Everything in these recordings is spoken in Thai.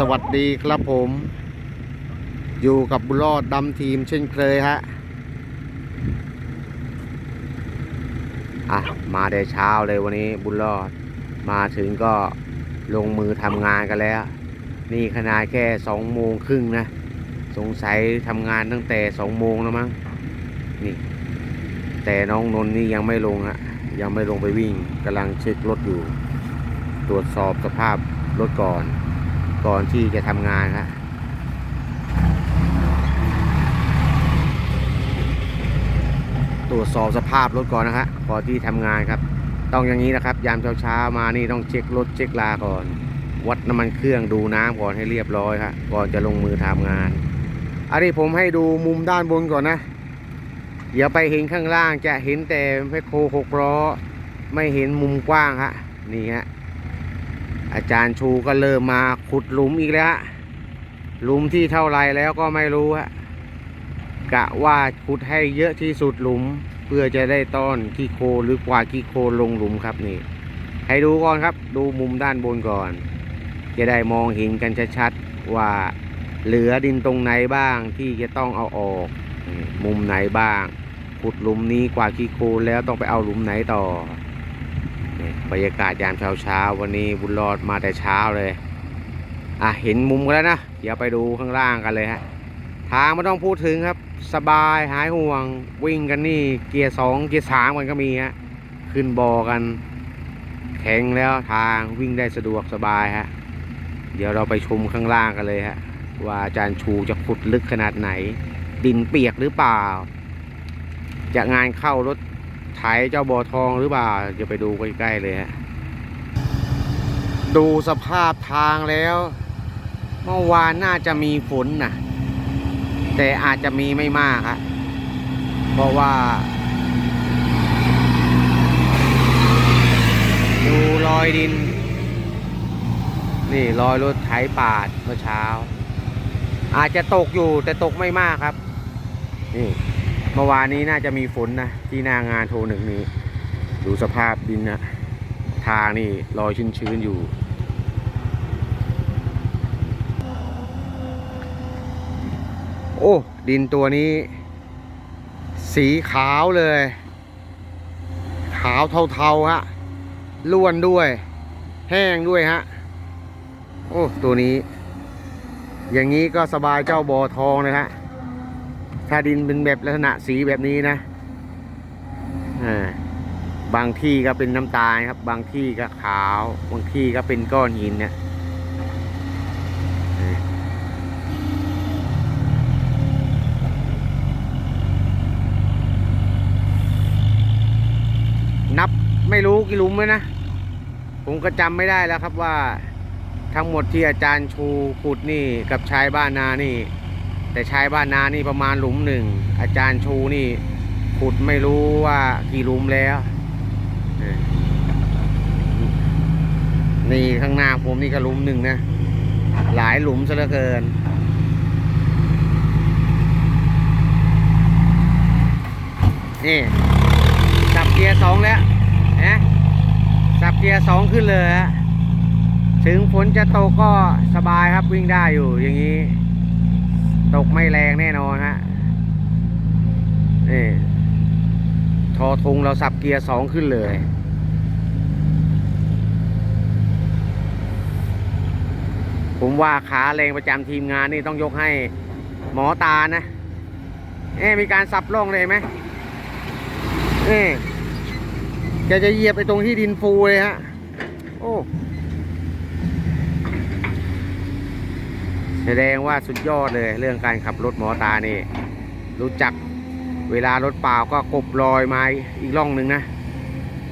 สวัสดีครับผม อยู่กับบุรอดดำทีมเช่นเคยฮะ อะ มาได้เช้าเลยวันนี้บุรอด มาถึงก็ลงมือทำงานกันแล้ว นี่ขนาดแค่สองโมงครึ่งนะ สงสัยทำงานตั้งแต่สองโมงแล้วมั้ง นี่ แต่น้องนนนี่ยังไม่ลงฮะ ยังไม่ลงไปวิ่งกำลังเช็ครถอยู่ ตรวจสอบสภาพรถก่อน ก่อนที่จะทำงานฮะตรวจสอบสภาพรถก่อนนะฮะก่อนที่ทำงานครับ ต้องอย่างนี้นะครับ ยามเช้าๆมานี่ต้องเช็ครถเช็คลาก่อน วัดน้ำมันเครื่องดูน้ำก่อนให้เรียบร้อยครับก่อนจะลงมือทำงานอันนี้ผมให้ดูมุมด้านบนก่อนนะเดี๋ยวไปเห็นข้างล่างจะเห็นแต่แมคโครหกล้อไม่เห็นมุมกว้างฮะนี่ฮะ อาจารย์ชูก็เริ่มมาขุดหลุมอีกแล้วฮะหลุมที่เท่าไรแล้วก็ไม่รู้ฮะกะว่าขุดให้เยอะที่สุดหลุม เพื่อจะได้ต้อนขี้โคหรือกว่าขี้โคลงหลุมครับนี่ ให้ดูก่อนครับ ดูมุมด้านบนก่อน จะได้มองเห็นกันชัดๆว่าเหลือดินตรงไหนบ้างที่จะต้องเอาออก มุมไหนบ้าง ขุดหลุมนี้กว่าขี้โคแล้วต้องไปเอาหลุมไหนต่อ บรรยากาศยามเช้าเช้าวันนี้บุญรอดมาแต่เช้าเลย อะเห็นมุมกันแล้วนะเดี๋ยวไปดูข้างล่างกันเลยฮะทางไม่ต้องพูดถึงครับ สบายหายห่วง วิ่งกันนี่เกียร์สองเกียร์สามกันก็มีฮะขึ้นบอกัน แข็งแล้วทางวิ่งได้สะดวกสบายฮะเดี๋ยวเราไปชมข้างล่างกันเลยฮะว่าอาจารย์ชูจะขุดลึกขนาดไหน ดินเปียกหรือเปล่า จะงานเข้ารถ ไถเจ้าบ่อทองหรือเปล่าจะไปดูใกล้ๆเลยฮะดูสภาพทางแล้ว เมื่อวานน่าจะมีฝนนะแต่อาจจะมีไม่มากฮะเพราะว่า ดูรอยดิน นี่รอยรถไถปาดเมื่อเช้า อาจจะตกอยู่แต่ตกไม่มากครับ นี่ เมื่อวานนี้น่าจะมีฝนนะ ที่หน้างานโทรหนึ่งนี้ ดูสภาพดินนะทางนี่รอยชื้นๆอยู่ โอ้ ดินตัวนี้ สีขาวเลย ขาวเทาๆฮะล้วนด้วย แห้งด้วยฮะ โอ้ ตัวนี้ อย่างนี้ก็สบายเจ้าบอทองเลยฮะ ถ้าดินเป็นแบบลักษณะสีแบบนี้นะอ่าบางที่ก็เป็นน้ำตาลครับ บางที่ก็ขาว บางที่ก็เป็นก้อนหินเนี่ยนับไม่รู้กี่หลุมเลยนะ ผมก็จำไม่ได้แล้วครับว่าทั้งหมดที่อาจารย์ชูขุดนี่กับชายบ้านนานี่ แต่ชายบ้านนานี่ประมาณหลุมหนึ่ง อาจารย์ชูนี่ขุดไม่รู้ว่ากี่หลุมแล้ว นี่ข้างหน้าผมนี่ก็หลุมหนึ่งนะ หลายหลุมซะเหลือเกิน นี่สับเกียร์สองแล้วนะสับเกียร์สองขึ้นเลยฮะถึงฝนจะตกก็สบายครับวิ่งได้อยู่อย่างนี้ ตกไม่แรงแน่นอนฮะนี่ทอทงเราสับเกียร์สองขึ้นเลยผมว่าขาแรงประจำทีมงานนี่ต้องยกให้หมอตานะ เอ๊มีการสับล่องเลยไหมเอ๊แกจะเหยียบไปตรงที่ดินฟูเลยฮะ โอ้ แสดงว่าสุดยอดเลยเรื่องการขับรถหมอตานี่ รู้จักเวลารถเปล่าก็กบรอยมาอีกร่องหนึ่งนะ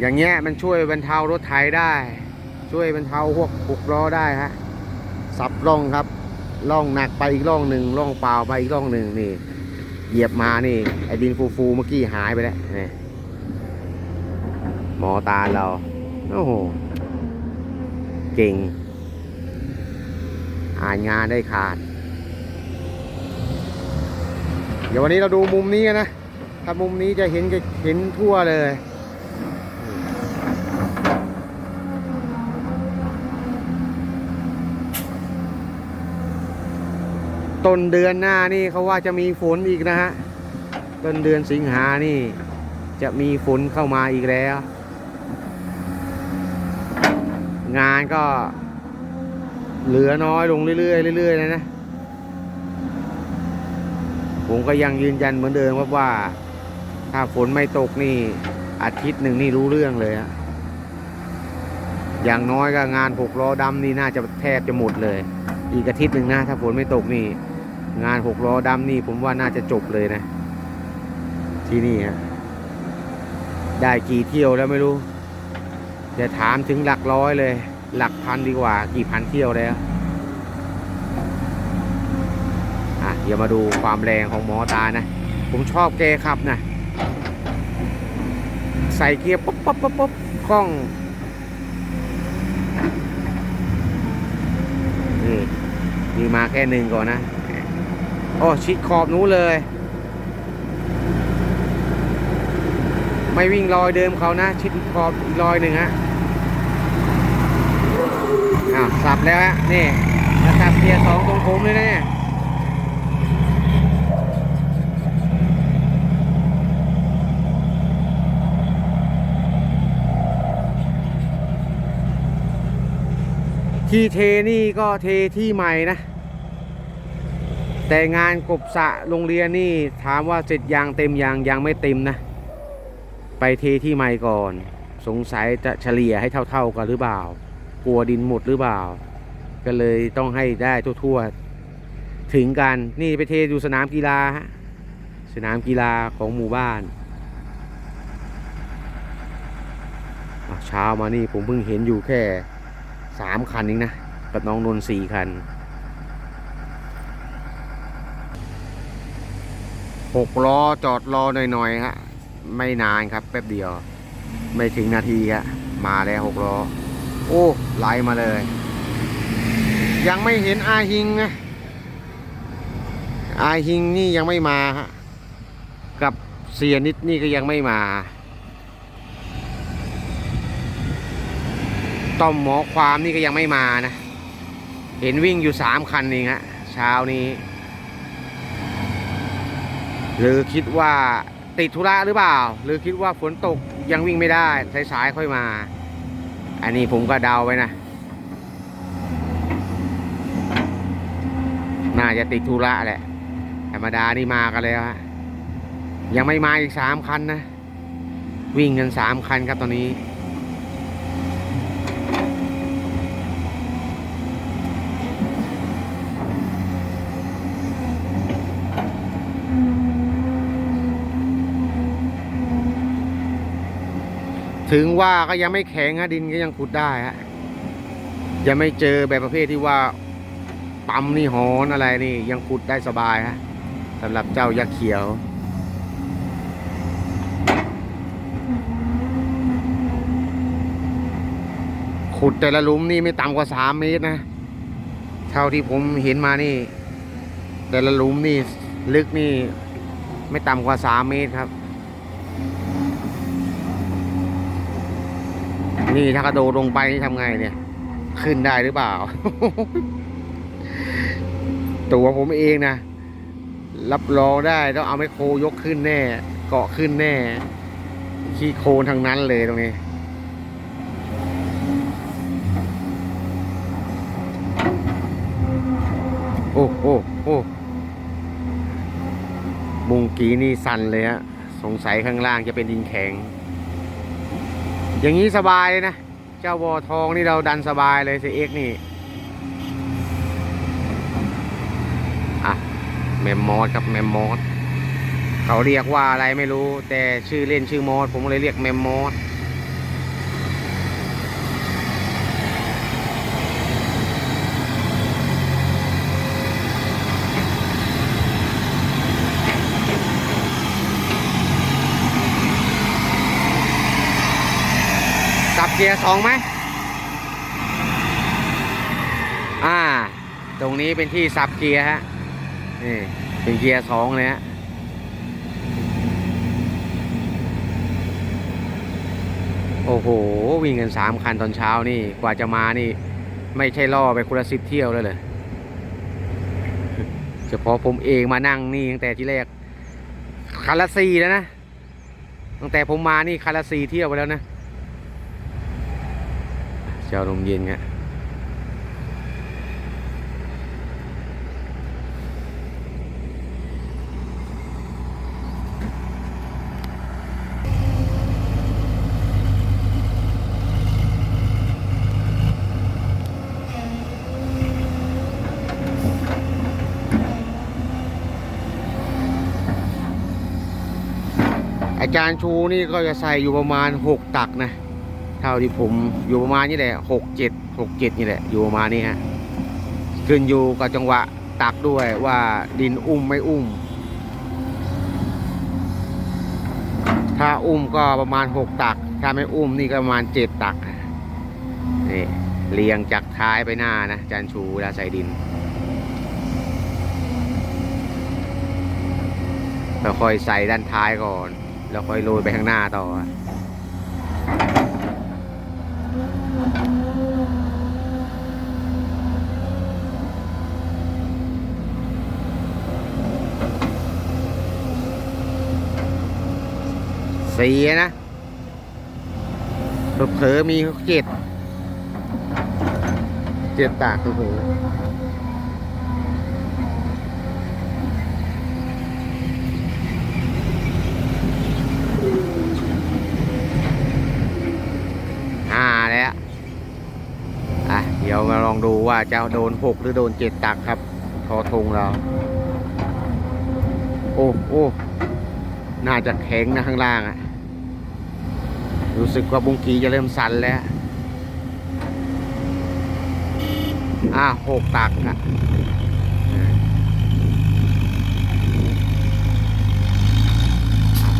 อย่างเงี้ยมันช่วยบรรเทารถไถได้ ช่วยบรรเทาพวกหกล้อได้ฮะสับร่องครับร่องหนักไปอีกร่องหนึ่งร่องเปล่าไปอีกร่องหนึ่งนี่ เหยียบมานี่ไอ้ดินฟูๆเมื่อกี้หายไปแล้วนี่หมอตาเราโอ้โหเก่ง อ่านงานได้ขาด เดี๋ยววันนี้เราดูมุมนี้กันนะ ถ้ามุมนี้จะเห็นจะเห็นทั่วเลยต้นเดือนหน้านี่เขาว่าจะมีฝนอีกนะฮะ ต้นเดือนสิงหานี่ จะมีฝนเข้ามาอีกแล้ว งานก็ เหลือน้อยลงเรื่อยๆเรื่อยๆเลยนะ ผมก็ยังยืนยันเหมือนเดิมครับว่า ถ้าฝนไม่ตกนี่ อาทิตย์หนึ่งนี่รู้เรื่องเลยฮะอย่างน้อยก็งานหกล้อดำนี่น่าจะแทบจะหมดเลย อีกอาทิตย์หนึ่งนะถ้าฝนไม่ตกนี่ งานหกล้อดำนี่ผมว่าน่าจะจบเลยนะ ที่นี่ฮะได้กี่เที่ยวแล้วไม่รู้ จะถามถึงหลักร้อยเลย หลักพันดีกว่า กี่พันเที่ยวแล้วอะเดี๋ยวมาดูความแรงของหมอตานะ ผมชอบแกขับนะ ใส่เกียร์ปุ๊บปุ๊บปุ๊บปุ๊บคล่องนี่นี่มาแค่หนึ่งก่อนนะโอ้ชิดขอบนู้นเลย ไม่วิ่งรอยเดิมเขานะ ชิดขอบอีกรอยหนึ่งฮะ อ้าวสับแล้วฮะนี่มาสับเกียร์สองตรงผมเลยนะเนี่ยที่เทนี่ก็เทที่ใหม่นะ แต่งานกบสะโรงเรียนนี่ถามว่าเสร็จยางเต็มยางยังไม่เต็มนะ ไปเทที่ใหม่ก่อน สงสัยจะเฉลี่ยให้เท่าๆกันหรือเปล่า กลัวดินหมดหรือเปล่า ก็เลยต้องให้ได้ทั่วๆ ถึงกันนี่ไปเทอยู่สนามกีฬาฮะสนามกีฬาของหมู่บ้านเช้ามานี่ผมเพิ่งเห็นอยู่แค่สามคันเองนะกับน้องนนท์สี่คันหกล้อจอดรอหน่อยๆฮะไม่นานครับแป๊บเดียว ไม่ถึงนาทีฮะมาแล้วหกล้อ โอ้ไหลมาเลย ยังไม่เห็นอาหิงนะอาหิงนี่ยังไม่มาฮะกับเสียนิดนี่ก็ยังไม่มาต้อมหมอความนี่ก็ยังไม่มานะ เห็นวิ่งอยู่สามคันเองฮะเช้านี้ หรือคิดว่าติดธุระหรือเปล่า หรือคิดว่าฝนตกยังวิ่งไม่ได้สายๆค่อยมา อันนี้ผมก็เดาไว้นะ น่าจะติดธุระแหละ ธรรมดานี่มากันแล้วฮะ ยังไม่มาอีกสามคันนะ วิ่งกันสามคันครับตอนนี้ ถึงว่าก็ยังไม่แข็งฮะดินก็ยังขุดได้ฮะยังไม่เจอแบบประเภทที่ว่าปั๊มนี่หอนอะไรนี่ยังขุดได้สบายฮะสำหรับเจ้ายักษ์เขียว ขุดแต่ละหลุมนี่ไม่ต่ำกว่าสามเมตรนะ เท่าที่ผมเห็นมานี่ แต่ละหลุมนี่ลึกนี่ ไม่ต่ำกว่าสามเมตรครับ นี่ถ้ากระโดดลงไปนี่ทำไงเนี่ย ขึ้นได้หรือเปล่า ตัวผมเองนะรับรองได้ต้องเอาไมโครยกขึ้นแน่ เกาะขึ้นแน่ ขี้โคลนทางนั้นเลยตรงนี้โอ้โอ้โอ้มุงกีนี่สั่นเลยฮะ สงสัยข้างล่างจะเป็นดินแข็ง อย่างนี้สบายเลยนะ เจ้าวอทองนี่เราดันสบายเลยเซเอ็กนี่ อะ แมมมอสครับแมมมอสเขาเรียกว่าอะไรไม่รู้ แต่ชื่อเล่นชื่อมอสผมเลยเรียกแมมมอส กียร์สองไหมอ่า ตรงนี้เป็นที่สับเกียร์ฮะ นี่เป็นเกียร์สองเลยฮะโอ้โห วิ่งกันสามคันตอนเช้านี่กว่าจะมานี่ ไม่ใช่ล่อไปคนละสิบเที่ยวแล้วเลยเฉพาะผมเองมานั่งนี่ตั้งแต่ที่แรกคันละสี่แล้วนะตั้งแต่ผมมานี่คันละสี่เที่ยวไปแล้วนะ จ้านมเย็นเงี้ยอาจารย์ชูนี่ก็จะใส่อยู่ประมาณหกตักนะ เท่าที่ผมอยู่ประมาณนี้แหละหกเจ็ดหกเจ็ดนี่แหละ อยู่ประมาณนี้ฮะขึ้นอยู่กับจังหวะตักด้วยว่าดินอุ้มไม่อุ้ม ถ้าอุ้มก็ประมาณหกตัก ถ้าไม่อุ้มนี่ก็ประมาณเจ็ดตักนี่เรียงจากท้ายไปหน้านะจานชูเวลาใส่ดินแล้วค่อยใส่ด้านท้ายก่อน แล้วค่อยโรยไปข้างหน้าต่อ สี่นะเผลอมีเจ็ดเจ็ดตากเผลอห้าแล้วอะเดี๋ยวมาลองดูว่าจะโดนหกหรือโดนเจ็ดตักครับทอทงเรา โอ้โอ้น่าจะแข็งนะข้างล่างอะ รู้สึกว่าบุงกีจะเริ่มสั่นแล้ว อ่าหกตักอะ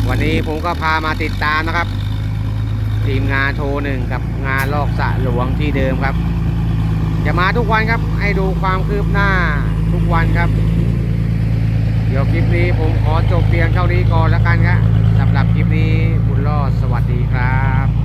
วันนี้ผมก็พามาติดตามนะครับ ทีมงานโทรหนึ่งกับงานลอกสระหลวงที่เดิมครับ จะมาทุกวันครับ ให้ดูความคืบหน้าทุกวันครับ เดี๋ยวคลิปนี้ผมขอจบเพียงเท่านี้ก่อนแล้วกันครับ หรับคลิปนี้บุญรอดสวัสดีครับ